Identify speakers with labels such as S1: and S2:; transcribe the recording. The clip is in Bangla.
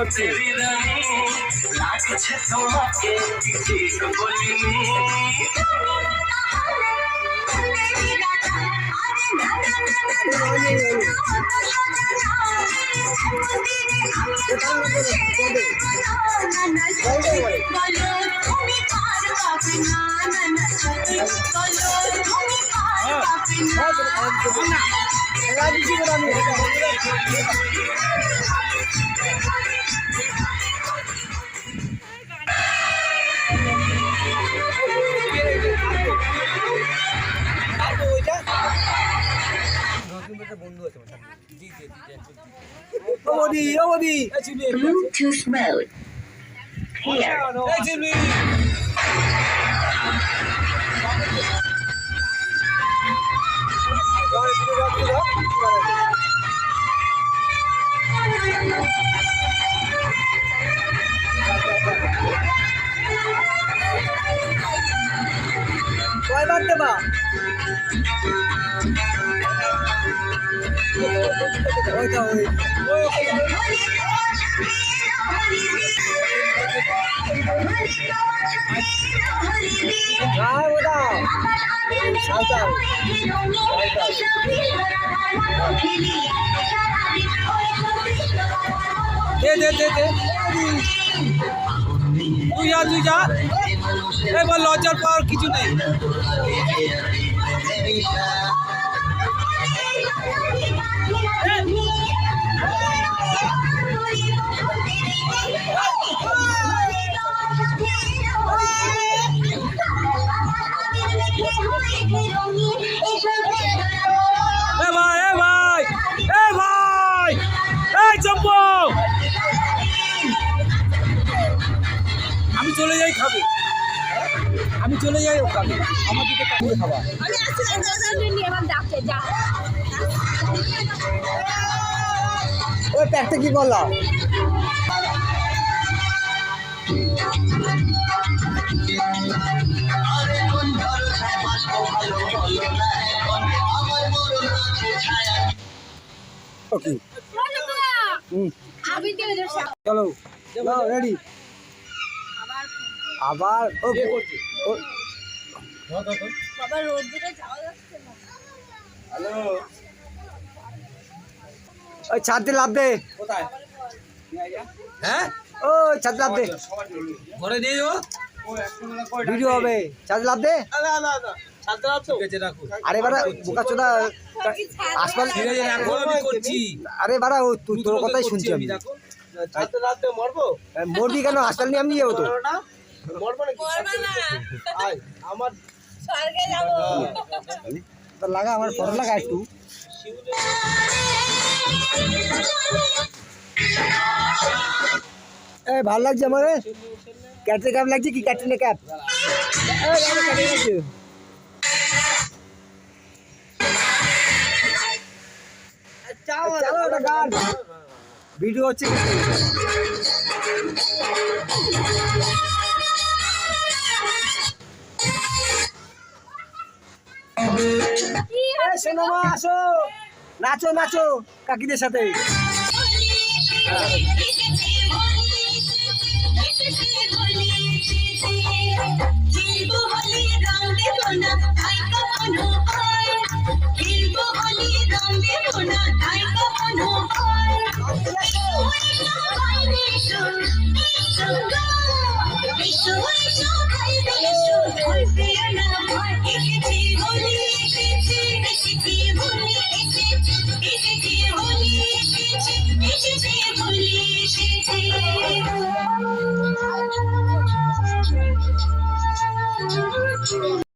S1: হচ্ছে।
S2: লাগছে তোমাকে ঠিক বলিনি
S1: ও বৌদি ও বৌদি
S3: Bluetooth mode. Here.
S1: এই চিমনি কয়বার দেবা ওইটা ওই হ্যাঁ ওটা সাঁওতাল দে দে দে দে। তুই যা তুই যা। এবার লজ্জার পাওয়ার কিছু নেই। আমি চলে যাই খাবে। আমি চলে যাই ও খাবে আমার দিকে তাকিয়ে খাবা
S4: আমি আসলে নিয়ে আমার ডাকতে যা।
S1: ওই প্যাকটা কি করলাম ওকে হুম। চলো রেডি। আবার ওই ছাদ দিয়ে লাভ দে হ্যাঁ? ও ছাদ লাভ দে।
S5: ঘরে দিয়ে যাব
S1: ভিডিও হবে। ছাদ লাভ দে। আরে বাড়া বোকা চোদা আরে বাড়া ও তুই তোর কথাই শুনছি আমি
S5: রাখো।
S2: মরবি।
S1: কেন? হাসপাতাল নিয়ে আমি যাব তো।
S2: মরবো নাকি?
S4: করবে না।
S2: আয় আমার
S4: স্বর্গে যাব।
S1: লাগা আমার ফটো লাগা একটু। এ ভালো লাগছে আমার ক্যাটরিনা ক্যাপ লাগছে? কি ক্যাটরিনা ক্যাপ? ভিডিও হচ্ছে এ শোনো মা আসো নাচো নাচো কাকিদের সাথে
S3: Thank you.